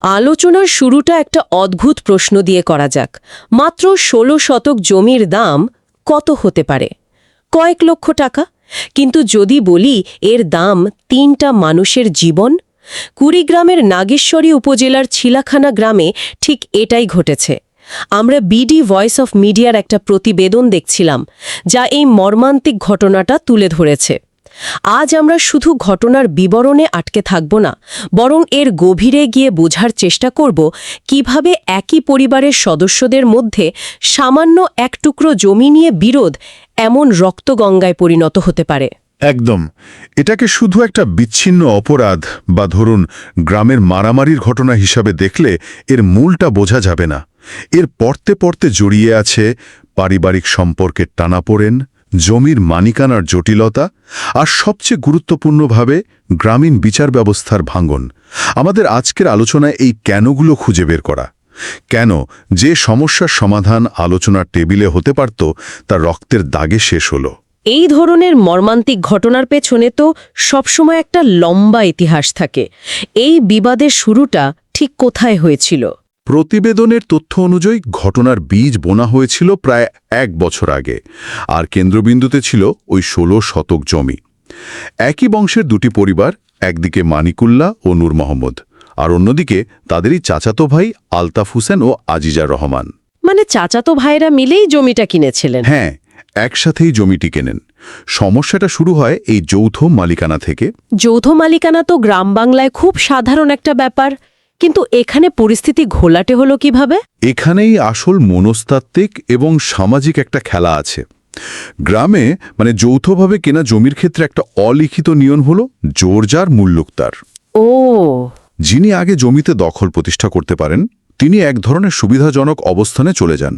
আলোচনার শুরুটা একটা অদ্ভুত প্রশ্ন দিয়ে করা যাক। মাত্র ষোলো শতক জমির দাম কত হতে পারে? কয়েক লক্ষ টাকা। কিন্তু যদি বলি এর দাম তিনটা মানুষের জীবন, কুড়িগ্রামের নাগেশ্বরী উপজেলার ছিলাখানা গ্রামে ঠিক এটাই ঘটেছে। আমরা বিডি ভয়েস অফ মিডিয়ার একটা প্রতিবেদন দেখছিলাম, যা এই মর্মান্তিক ঘটনাটা তুলে ধরেছে। আজ আমরা শুধু ঘটনার বিবরণে আটকে থাকব না, বরং এর গভীরে গিয়ে বোঝার চেষ্টা করব কীভাবে একই পরিবারের সদস্যদের মধ্যে সামান্য এক টুকরো জমি নিয়ে বিরোধ এমন রক্তগঙ্গায় পরিণত হতে পারে। একদম। এটাকে শুধু একটা বিচ্ছিন্ন অপরাধ বা ধরুন গ্রামের মারামারির ঘটনা হিসাবে দেখলে এর মূলটা বোঝা যাবে না। এর পড়তে পড়তে জড়িয়ে আছে পারিবারিক সম্পর্কের টানাপোড়েন জমির মানিকানার জটিলতা আর সবচেয়ে গুরুত্বপূর্ণভাবে গ্রামীণ বিচার ব্যবস্থার ভাঙ্গন আমাদের আজকের আলোচনায় এই কেনগুলো খুঁজে বের করা। কেন যে সমস্যার সমাধান আলোচনার টেবিলে হতে পারত, তা রক্তের দাগে শেষ হলো। এই ধরনের মর্মান্তিক ঘটনার পেছনে তো সবসময় একটা লম্বা ইতিহাস থাকে। এই বিবাদের শুরুটা ঠিক কোথায় হয়েছিল? প্রতিবেদনের তথ্য অনুযায়ী ঘটনার বীজ বোনা হয়েছিল প্রায় এক বছর আগে আর কেন্দ্রবিন্দুতে ছিল ওই ষোলো শতক জমি। একই বংশের দুটি পরিবার একদিকে মানিকুল্লাহ ও নূর মোহাম্মদ আর অন্যদিকে তাদেরই চাচাতো ভাই আলতাফ হোসেন ও আজিজা রহমান। মানে চাচাতো ভাইরা মিলেই জমিটা কিনেছিলেন? হ্যাঁ একসাথেই জমিটি কেনেন। সমস্যাটা শুরু হয় এই যৌথ মালিকানা থেকে। যৌথ মালিকানা তো গ্রাম বাংলায় খুব সাধারণ একটা ব্যাপার। কিন্তু এখানে পরিস্থিতি ঘোলাটে হলো কীভাবে? এখানেই আসল মনস্তাত্ত্বিক এবং সামাজিক একটা খেলা আছে। গ্রামে মানে যৌথভাবে কেনা জমির ক্ষেত্রে একটা অলিখিত নিয়ম হলো জোরজার মূল্যুক্তার ও। যিনি আগে জমিতে দখল প্রতিষ্ঠা করতে পারেন তিনি এক ধরনের সুবিধাজনক অবস্থানে চলে যান।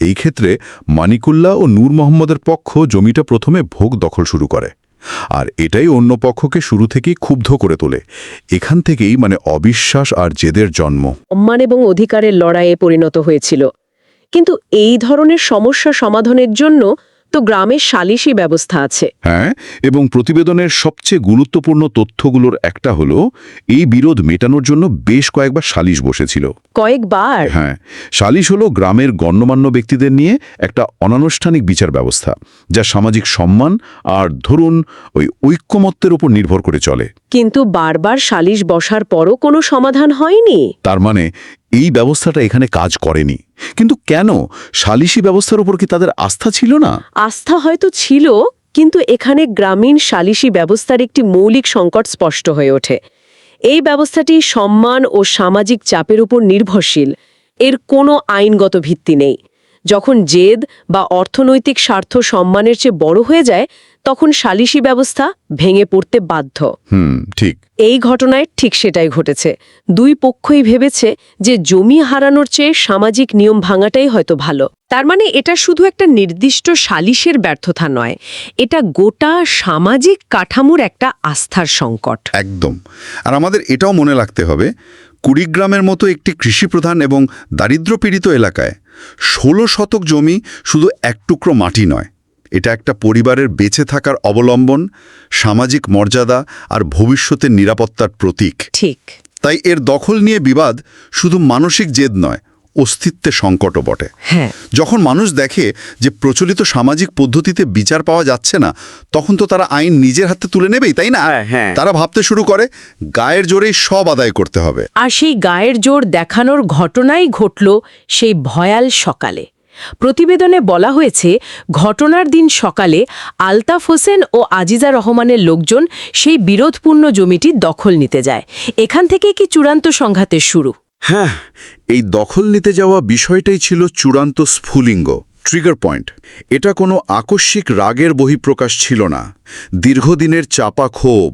এই ক্ষেত্রে মানিকুল্লাহ ও নূর মোহাম্মদের পক্ষ জমিটা প্রথমে ভোগ দখল শুরু করে। আর এটাই অন্য পক্ষকে শুরু থেকেই ক্ষুব্ধ করে তোলে। এখান থেকেই মানে অবিশ্বাস আর জেদের জন্ম। সম্মান এবং অধিকারের লড়াইয়ে পরিণত হয়েছিল। কিন্তু এই ধরনের সমস্যা সমাধানের জন্য তো গ্রামের সালিশি ব্যবস্থা আছে। হ্যাঁ এবং প্রতিবেদনের সবচেয়ে গুরুত্বপূর্ণ তথ্যগুলোর একটা হলো এই বিরোধ মেটানোর জন্য বেশ কয়েকবার সালিশ বসেছিল। কয়েকবার? হ্যাঁ সালিশ হলো গ্রামের গণ্যমান্য ব্যক্তিদের নিয়ে একটা অনানুষ্ঠানিক বিচার ব্যবস্থা যা সামাজিক সম্মান আর ধরুন ওই ঐক্যমত্যের উপর নির্ভর করে চলে। কিন্তু বারবার সালিশ বসার পরও কোনো সমাধান হয়নি। তার মানে এই ব্যবস্থাটা এখানে কাজ করেনি। কিন্তু কেন? সালিশি ব্যবস্থার উপর কি তাদের আস্থা ছিল না? আস্থা হয়তো ছিল, কিন্তু এখানে গ্রামীণ সালিশি ব্যবস্থার একটি মৌলিক সংকট স্পষ্ট হয়ে ওঠে। এই ব্যবস্থাটি সম্মান ও সামাজিক চাপের উপর নির্ভরশীল। এর কোনো আইনগত ভিত্তি নেই। যখন জেদ বা অর্থনৈতিক স্বার্থ সম্মানের চেয়ে বড় হয়ে যায় তখন সালিশি ব্যবস্থা ভেঙে পড়তে বাধ্য। হুম ঠিক। এই ঘটনায় ঠিক সেটাই ঘটেছে। দুই পক্ষই ভেবেছে যে জমি হারানোর চেয়ে সামাজিক নিয়ম ভাঙাটাই হয়তো ভালো। তার মানে এটা শুধু একটা নির্দিষ্ট সালিশের ব্যর্থতা নয় এটা গোটা সামাজিক কাঠামোর একটা আস্থার সংকট। একদম। আর আমাদের এটাও মনে রাখতে হবে কুড়িগ্রামের মতো একটি কৃষিপ্রধান এবং দারিদ্র্যপীড়িত এলাকায় ষোলো শতক জমি শুধু এক টুকরো মাটি নয়। এটা একটা পরিবারের বেঁচে থাকার অবলম্বন সামাজিক মর্যাদা আর ভবিষ্যতের নিরাপত্তার প্রতীক। ঠিক। তাই এর দখল নিয়ে বিবাদ শুধু মানসিক জেদ নয় অস্তিত্বের সংকটও বটে। হ্যাঁ। যখন মানুষ দেখে যে প্রচলিত সামাজিক পদ্ধতিতে বিচার পাওয়া যাচ্ছে না তখন তো তারা আইন নিজের হাতে তুলে নেবেই তাই না? হ্যাঁ। তারা ভাবতে শুরু করে গায়ের জোরেই সব আদায় করতে হবে। আর সেই গায়ের জোর দেখানোর ঘটনাই ঘটল সেই ভয়াল সকালে। প্রতিবেদনে বলা হয়েছে, ঘটনার দিন সকালে আলতাফ হোসেন ও আজিজা রহমানের লোকজন সেই বিরোধপূর্ণ জমিটি দখল নিতে যায়। এখান থেকে কি চূড়ান্ত সংঘাতের শুরু? হ্যাঁ এই দখল নিতে যাওয়া বিষয়টাই ছিল চূড়ান্ত স্ফুলিঙ্গ। ট্রিগার পয়েন্ট এটা কোনো আকস্মিক রাগের বহিঃপ্রকাশ ছিল না। দীর্ঘদিনের চাপা ক্ষোভ,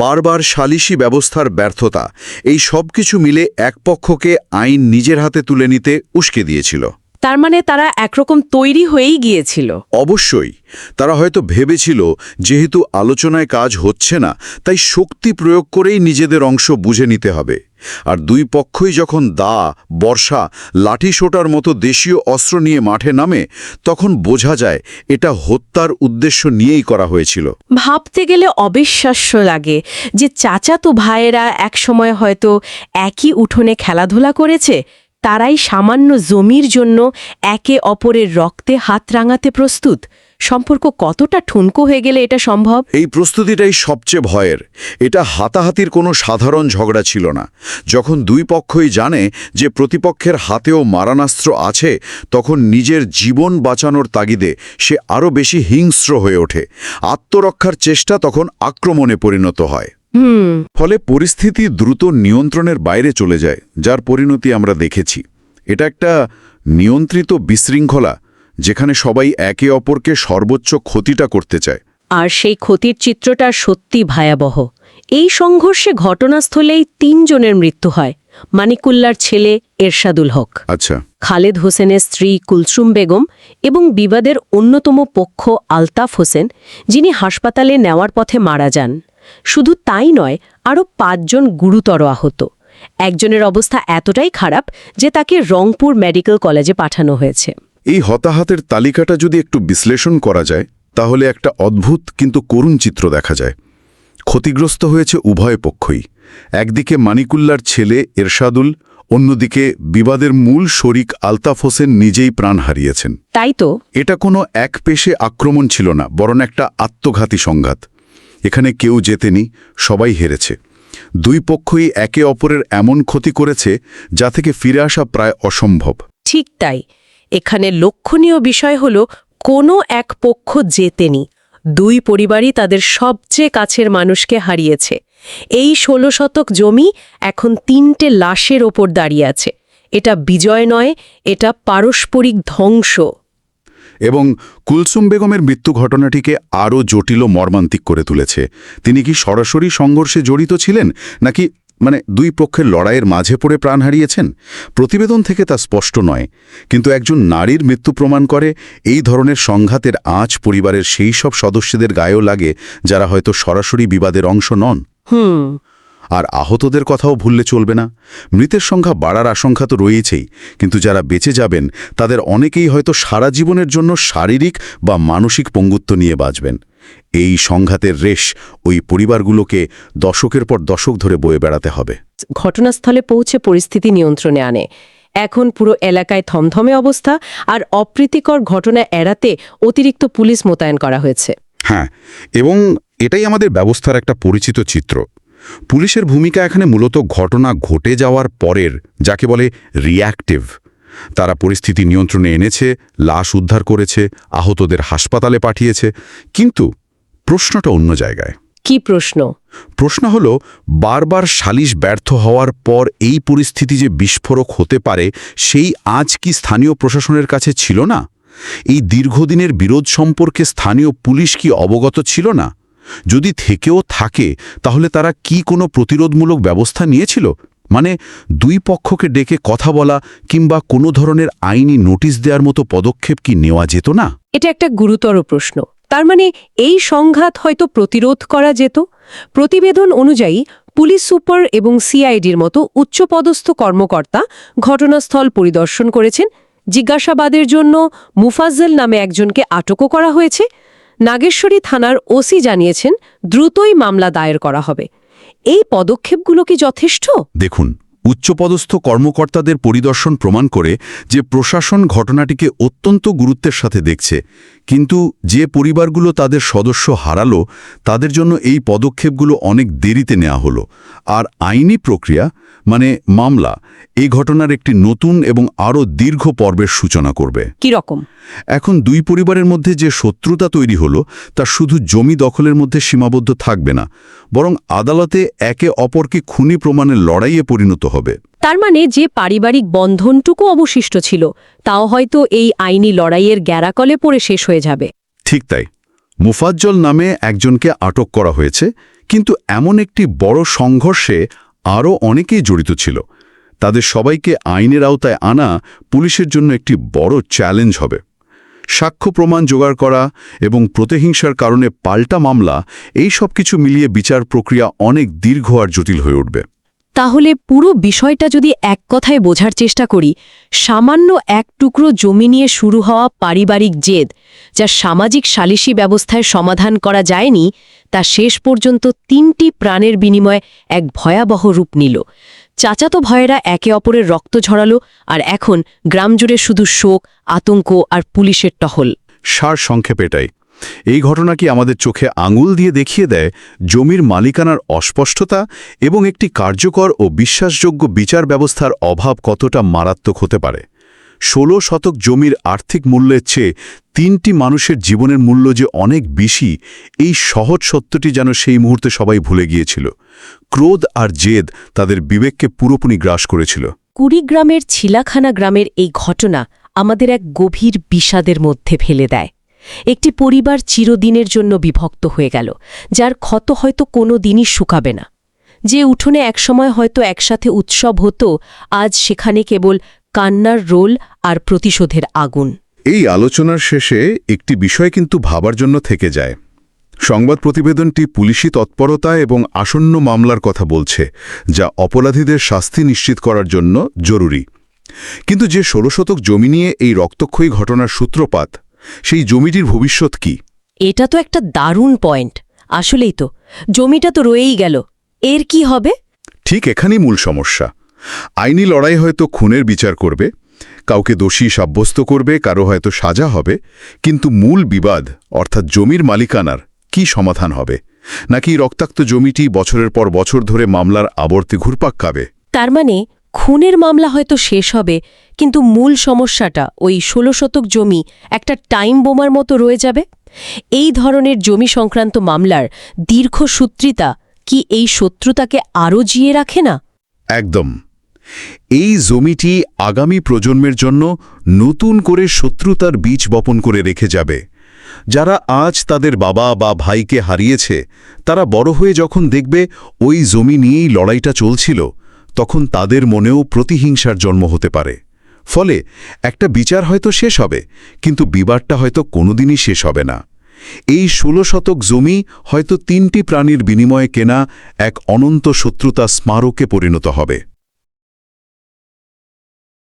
বারবার সালিশি ব্যবস্থার ব্যর্থতা, এই সব কিছু মিলে এক পক্ষকে আইন নিজের হাতে তুলে নিতে উস্কে দিয়েছিল। তার মানে তারা একরকম তৈরি হয়েই গিয়েছিল। অবশ্যই তারা হয়তো ভেবেছিল যেহেতু আলোচনায় কাজ হচ্ছে না তাই শক্তি প্রয়োগ করেই নিজেদের অংশ বুঝে নিতে হবে। আর দুই পক্ষই যখন দা বর্ষা লাঠি সোটার মতো দেশীয় অস্ত্র নিয়ে মাঠে নামে তখন বোঝা যায় এটা হত্যার উদ্দেশ্য নিয়েই করা হয়েছিল। ভাবতে গেলে অবিশ্বাস্য লাগে যে চাচাতো ভাইয়েরা একসময় হয়তো একই উঠোনে খেলাধুলা করেছে তারাই সামান্য জমির জন্য একে অপরের রক্তে হাত রাঙাতে প্রস্তুত। সম্পর্ক কতটা ঠুনকো হয়ে গেলে এটা সম্ভব? এই প্রস্তুতিটাই সবচেয়ে ভয়ের। এটা হাতাহাতির কোনো সাধারণ ঝগড়া ছিল না। যখন দুই পক্ষই জানে যে প্রতিপক্ষের হাতেও মারানাস্ত্র আছে, তখন নিজের জীবন বাঁচানোর তাগিদে সে আরও বেশি হিংস্র হয়ে ওঠে। আত্মরক্ষার চেষ্টা তখন আক্রমণে পরিণত হয়। ফলে পরিস্থিতি দ্রুত নিয়ন্ত্রণের বাইরে চলে যায় যার পরিণতি আমরা দেখেছি। এটা একটা নিয়ন্ত্রিত বিশৃঙ্খলা যেখানে সবাই একে অপরকে সর্বোচ্চ ক্ষতিটা করতে চায়। আর সেই ক্ষতির চিত্রটা সত্যি ভয়াবহ। এই সংঘর্ষে ঘটনাস্থলেই তিনজনের মৃত্যু হয় মানিকুল্লার ছেলে এরশাদুল হক। আচ্ছা। খালেদ হোসেনের স্ত্রী কুলসুম বেগম এবং বিবাদের অন্যতম পক্ষ আলতাফ হোসেন যিনি হাসপাতালে নেওয়ার পথে মারা যান। শুধু তাই নয় আরও পাঁচজন গুরুতর আহত। একজনের অবস্থা এতটাই খারাপ যে তাকে রংপুর মেডিকেল কলেজে পাঠানো হয়েছে। এই হতাহতের তালিকাটা যদি একটু বিশ্লেষণ করা যায় তাহলে একটা অদ্ভুত কিন্তু করুণ চিত্র দেখা যায়। ক্ষতিগ্রস্ত হয়েছে উভয় পক্ষই। একদিকে মানিকুল্লার ছেলে এরশাদুল অন্যদিকে বিবাদের মূল শরিক আলতাফ হোসেন নিজেই প্রাণ হারিয়েছেন। তাই তো। এটা কোনো এক পেশে আক্রমণ ছিল না বরং একটা আত্মঘাতী সংঘাত। এখানে কেউ জেতেনি, সবাই হেরেছে। দুই পক্ষই একে অপরের এমন ক্ষতি করেছে, যা থেকে ফিরে আসা প্রায় অসম্ভব। ঠিক তাই। এখানে লক্ষণীয় বিষয় হল, কোনো এক পক্ষ জেতেনি। দুই পরিবারই তাদের সবচেয়ে কাছের মানুষকে হারিয়েছে। এই ষোলো শতক জমি এখন তিনটে লাশের ওপর দাঁড়িয়ে আছে। এটা বিজয় নয়, এটা পারস্পরিক ধ্বংস। এবং কুলসুম বেগমের মৃত্যু ঘটনাটিকে আরও জটিল ও মর্মান্তিক করে তুলেছে। তিনি কি সরাসরি সংঘর্ষে জড়িত ছিলেন, নাকি মানে দুই পক্ষের লড়াইয়ের মাঝে পড়ে প্রাণ হারিয়েছেন? প্রতিবেদন থেকে তা স্পষ্ট নয়। কিন্তু একজন নারীর মৃত্যু প্রমাণ করে এই ধরনের সংঘাতের আঁচ পরিবারের সেই সব সদস্যদের গায়েও লাগে যারা হয়তো সরাসরি বিবাদের অংশ নন। হুম আর আহতদের কথাও ভুললে চলবে না। মৃতের সংখ্যা বাড়ার আশঙ্কা তো রয়েছেই কিন্তু যারা বেঁচে যাবেন তাদের অনেকেই হয়তো সারা জীবনের জন্য শারীরিক বা মানসিক পঙ্গুত্ব নিয়ে বাঁচবেন। এই সংঘাতের রেশ ওই পরিবারগুলোকে দশকের পর দশক ধরে বয়ে বেড়াতে হবে। ঘটনাস্থলে পৌঁছে পরিস্থিতি নিয়ন্ত্রণে আনে। এখন পুরো এলাকায় থমথমে অবস্থা আর অপ্রীতিকর ঘটনা এড়াতে অতিরিক্ত পুলিশ মোতায়েন করা হয়েছে। হ্যাঁ এবং এটাই আমাদের ব্যবস্থার একটা পরিচিত চিত্র। পুলিশের ভূমিকা এখানে মূলত ঘটনা ঘটে যাওয়ার পরের যাকে বলে রিয়্যাক্টিভ তারা পরিস্থিতি নিয়ন্ত্রণে এনেছে লাশ উদ্ধার করেছে আহতদের হাসপাতালে পাঠিয়েছে। কিন্তু প্রশ্নটা অন্য জায়গায়। কি প্রশ্ন? প্রশ্ন হল বারবার সালিশ ব্যর্থ হওয়ার পর এই পরিস্থিতি যে বিস্ফোরক হতে পারে সেই আজ কি স্থানীয় প্রশাসনের কাছে ছিল না? এই দীর্ঘদিনের বিরোধ সম্পর্কে স্থানীয় পুলিশ কি অবগত ছিল না? যদি থেকেও থাকে, তাহলে তারা কি কোনো প্রতিরোধমূলক ব্যবস্থা নিয়েছিল? মানে দুই পক্ষকে ডেকে কথা বলা কিংবা কোনো ধরনের আইনি নোটিশ দেওয়ার মতো পদক্ষেপ কি নেওয়া যেত না? এটা একটা গুরুতর প্রশ্ন। তার মানে এই সংঘাত হয়তো প্রতিরোধ করা যেত? প্রতিবেদন অনুযায়ী, পুলিশ সুপার এবং সিআইডির মতো উচ্চপদস্থ কর্মকর্তা ঘটনাস্থল পরিদর্শন করেছেন। জিজ্ঞাসাবাদের জন্য মুফাজ্জল নামে একজনকে আটকও করা হয়েছে। নাগেশ্বরী থানার ওসি জানিয়েছেন দ্রুতই মামলা দায়ের করা হবে। এই পদক্ষেপগুলো কি যথেষ্ট? দেখুন উচ্চপদস্থ কর্মকর্তাদের পরিদর্শন প্রমাণ করে যে প্রশাসন ঘটনাটিকে অত্যন্ত গুরুত্বের সাথে দেখছে। কিন্তু যে পরিবারগুলো তাদের সদস্য হারালো তাদের জন্য এই পদক্ষেপগুলো অনেক দেরিতে নেওয়া হলো। আর আইনি প্রক্রিয়া মানে মামলা এই ঘটনার একটি নতুন এবং আরও দীর্ঘ পর্বের সূচনা করবে। কি রকম? এখন দুই পরিবারের মধ্যে যে শত্রুতা তৈরি হলো তা শুধু জমি দখলের মধ্যে সীমাবদ্ধ থাকবে না বরং আদালতে একে অপরকে খুনি প্রমাণের লড়াইয়ে পরিণত হবে। তার মানে যে পারিবারিক বন্ধনটুকু অবশিষ্ট ছিল তাও হয়তো এই আইনি লড়াইয়ের গ্যারাকলে পড়ে শেষ হয়ে যাবে। ঠিক তাই। মুফাজ্জল নামে একজনকে আটক করা হয়েছে কিন্তু এমন একটি বড় সংঘর্ষে আরও অনেকেই জড়িত ছিল। তাদের সবাইকে আইনের আওতায় আনা পুলিশের জন্য একটি বড় চ্যালেঞ্জ হবে। সাক্ষ্য প্রমাণ জোগাড় করা এবং প্রতিহিংসার কারণে পাল্টা মামলা এই সব কিছু মিলিয়ে বিচার প্রক্রিয়া অনেক দীর্ঘ আর জটিল হয়ে উঠবে। তাহলে পুরো বিষয়টা যদি এক কথায় বোঝার চেষ্টা করি, সামান্য এক টুকরো জমি নিয়ে শুরু হওয়া পারিবারিক জেদ, যা সামাজিক সালিসি ব্যবস্থায় সমাধান করা যায়নি, তা শেষ পর্যন্ত তিনটি প্রাণের বিনিময়ে এক ভয়াবহ রূপ নিল। চাচাতো ভয়েরা একে অপরের রক্ত ঝরালো, আর এখন গ্রামজুড়ে শুধু শোক, আতঙ্ক আর পুলিশের টহল। সার সংক্ষেপে এটাই। এই ঘটনা কি আমাদের চোখে আঙুল দিয়ে দেখিয়ে দেয় জমির মালিকানার অস্পষ্টতা এবং একটি কার্যকর ও বিশ্বাসযোগ্য বিচার ব্যবস্থার অভাব কতটা মারাত্মক হতে পারে? ষোলো শতক জমির আর্থিক মূল্যের চেয়ে তিনটি মানুষের জীবনের মূল্য যে অনেক বেশি, এই সহজ সত্যটি যেন সেই মুহূর্তে সবাই ভুলে গিয়েছিল। ক্রোধ আর জেদ তাদের বিবেককে পুরোপুরি গ্রাস করেছিল। কুড়িগ্রামের ছিলাখানা গ্রামের এই ঘটনা আমাদের এক গভীর বিষাদের মধ্যে ফেলে দেয়। একটি পরিবার চিরদিনের জন্য বিভক্ত হয়ে গেল, যার ক্ষত হয়তো কোনো দিনই শুকাবে না। যে উঠোনে একসময় হয়তো একসাথে উৎসব হতো, আজ সেখানে কেবল কান্নার রোল আর প্রতিশোধের আগুন। এই আলোচনার শেষে একটি বিষয় কিন্তু ভাবার জন্য থেকে যায়। সংবাদ প্রতিবেদনটি পুলিশি তৎপরতা এবং আসন্ন মামলার কথা বলছে, যা অপরাধীদের শাস্তি নিশ্চিত করার জন্য জরুরি। কিন্তু যে ষোলো শতক জমি নিয়ে এই রক্তক্ষয়ী ঘটনার সূত্রপাত সেই জমিটির ভবিষ্যৎ কি? এটা তো একটা দারুণ পয়েন্ট। আসলেই তো জমিটা তো রয়েই গেল। এর কি হবে? ঠিক এখানেই মূল সমস্যা। আইনি লড়াই হয়তো খুনের বিচার করবে কাউকে দোষী সাব্যস্ত করবে কারও হয়তো সাজা হবে কিন্তু মূল বিবাদ অর্থাৎ জমির মালিকানার কি সমাধান হবে? নাকি রক্তাক্ত জমিটি বছরের পর বছর ধরে মামলার আবর্তে ঘুরপাক খাবে? তার মানে খুনের মামলা হয়তো শেষ হবে, কিন্তু মূল সমস্যাটা ওই ষোলো শতক জমি একটা টাইম বোমার মতো রয়ে যাবে? এই ধরনের জমি সংক্রান্ত মামলার দীর্ঘসূত্রিতা কি এই শত্রুতাকে আরও জিয়ে রাখে না? একদম। এই জমিটি আগামী প্রজন্মের জন্য নতুন করে শত্রুতার বীজ বপন করে রেখে যাবে। যারা আজ তাদের বাবা বা ভাইকে হারিয়েছে, তারা বড় হয়ে যখন দেখবে ওই জমি নিয়েই লড়াইটা চলছিল তখন তাদের মনেও প্রতিহিংসার জন্ম হতে পারে। ফলে একটা বিচার হয়তো শেষ হবে, কিন্তু বিবাদটা হয়তো কোনোদিনই শেষ হবে না। এই ষোলো শতক জমি হয়তো তিনটি প্রাণীর বিনিময়ে কেনা এক অনন্ত শত্রুতা স্মারকে পরিণত হবে।